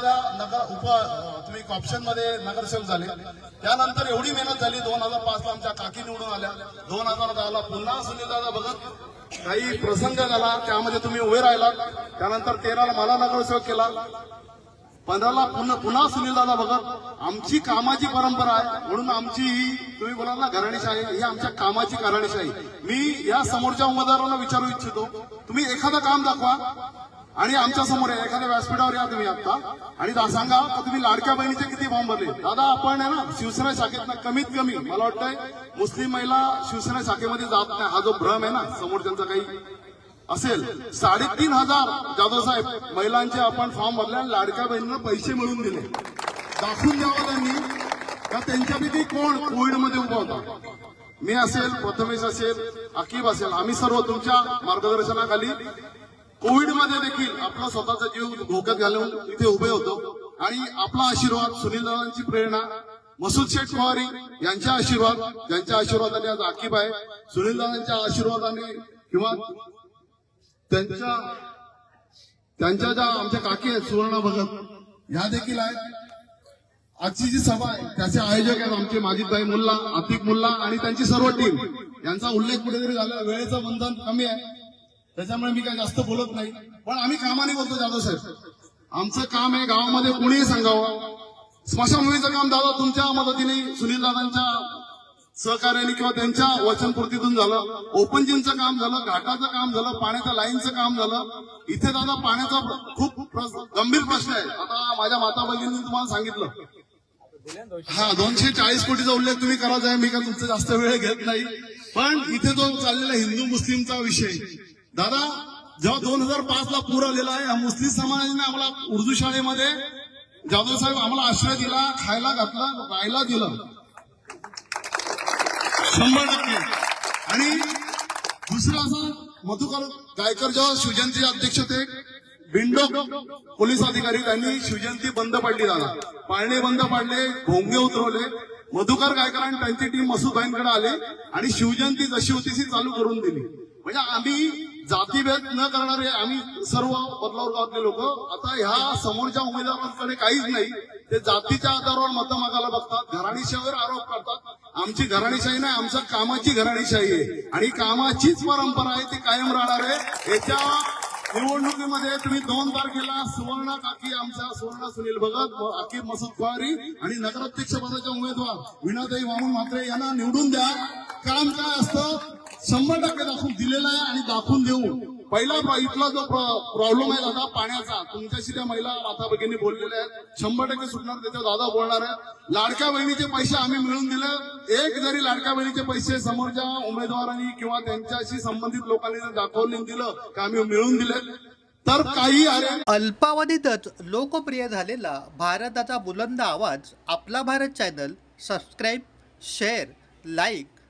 दादा नगर उप तुम्ही ऑप्शनमध्ये नगरसेवक झाले. त्यानंतर एवढी मेहनत झाली दोन हजार पाच ला आमच्या काकी निवडून आल्या. दोन हजार दहाला पुन्हा सुनीलदादा बघत काही प्रसंग झाला त्यामध्ये तुम्ही उभे राहिला त्यानंतर तेराला मला नगरसेवक केला. पंधराला पुन्हा पुन्हा सुनीलदादा बघत आमची कामाची परंपरा आहे म्हणून आमची ही तुम्ही बोलाल ना घराणीशाही ही आमच्या कामाची घराणीशाही. मी या समोरच्या उमेदवाराला विचारू इच्छितो. तुम्ही एखादं काम दाखवा आणि आमच्यासमोर आहे. एखाद्या व्यासपीठावर या तुम्ही आता आणि सांगा तर तुम्ही लाडक्या बहिणीचे किती फॉर्म भरले? दादा आपण आहे ना शिवसेना शाखेत कमीत कमी मला वाटतंय मुस्लिम महिला शिवसेना शाखेमध्ये जात नाही. हा जो भ्रम आहे ना समोर त्यांचा काही असेल. साडेतीन हजार जाधव साहेब महिलांचे आपण फॉर्म भरले आणि लाडक्या बहिणींना पैसे मिळवून दिले. दाखवून द्यावं त्यांनी. का त्यांच्यापैकी कोण? कोविडमध्ये उभा होता. मी असेल प्रथमेश असेल अकीब असेल. आम्ही सर्व तुमच्या मार्गदर्शनाखाली कोविडमध्ये देखील आपला स्वतःचा जीव धोक्यात घालून इथे उभे होतो. आणि आपला आशीर्वाद सुनील दादांची प्रेरणा मसूद शेख पवारी यांच्या आशीर्वाद ज्यांच्या आशीर्वादाने आज आकीब आहे. सुनील दादांच्या आशीर्वादाने किंवा त्यांच्या त्यांच्या ज्या आमच्या काकी आहेत सुवर्णा भगत ह्या देखील आहेत. आजची जी सभा आहे त्याचे आयोजक आहेत आमचे माजिदभाई मुल्ला आतिक मुल्ला आणि त्यांची सर्व टीम यांचा उल्लेख कुठेतरी झाला वेळेचं बंधन कमी आहे. त्याच्यामुळे मी काही जास्त बोलत नाही. पण आम्ही कामाने बोलतो जाधव साहेब. आमचं काम आहे गावामध्ये कोणीही सांगावं. स्मशानभूमीचं काम दादा तुमच्या मदतीने सुनील दादांच्या सहकार्याने किंवा त्यांच्या वचनपूर्तीतून झालं. ओपन जिमचं काम झालं घाटाचं काम झालं पाण्याच्या लाईनचं काम झालं. इथे दादा पाण्याचा खूप गंभीर प्रश्न आहे. आता माझ्या माता बहिणींनी तुम्हाला सांगितलं. हा दोनशे चाळीस कोटीचा उल्लेख तुम्ही करायचा आहे मी का तुमचा जास्त वेळ घेत नाही. पण इथे जो चाललेला हिंदू मुस्लिमचा विषय दादा जेव्हा दोन हजार पाच ला पूर आलेला आहे मुस्लिम समाजाने आम्हाला उर्दू शाळेमध्ये जाधव साहेब आम्हाला आश्रय दिला खायला घातला राहायला दिलं. शंभर टक्के. आणि दुसरं असं मधुकर गायकर जेव्हा शिवजयंतीचे अध्यक्ष होते बिंडोक पोलीस अधिकारी त्यांनी शिवजयंती बंद पाडली दादा. पाळणे बंद पाडले भोंगे उतरवले. मधुकर गायकर आणि त्यांची टीम मसूदभाईंकडे आले आणि शिवजयंती जशी होती ती चालू करून दिली. म्हणजे आम्ही जातीभेद न करणारे आम्ही सर्व बदलावर गावातले लोक. आता ह्या समोरच्या उमेदवारांकडे काहीच नाही. ते जातीच्या आधारावर मतं मागायला बघतात घराणीशाहीवर आरोप करतात. आमची घराणीशाही नाही आमच्या कामाची घराणीशाही आहे. आणि कामाचीच परंपरा आहे ती कायम राहणार आहे. याच्या निवडणुकीमध्ये तुम्ही दोन तारखेला सुवर्ण काकी आमच्या सुवर्ण सुनील भगत व मसूद फवारी आणि नगराध्यक्ष पदाचे उमेदवार विनाताई वामन म्हात्रे यांना निवडून द्या. काम काय असतं? शंभर टक्के दाखवून दिलेला आहे आणि दाखवून देऊ. पहिला इथला जो प्रॉब्लेम आहे दादा पाण्याचा. तुमच्याशी त्या महिला माता भगिनी बोललेल्या आहेत. शंभर टक्के सुटणार त्याच्यावर दादा बोलणार आहे लाडक्या बहिणीचे पैसे आम्ही मिळून दिले. एक जरी लाडक्या बहिणीचे पैसे समोरच्या उमेदवारांनी किंवा त्यांच्याशी संबंधित लोकांनी जर दाखवून दिलं की आम्ही मिळवून दिले. तर काही अल्पावधीतच लोकप्रिय झालेला भारताचा बुलंद आवाज आपला Bharat channel. Subscribe share like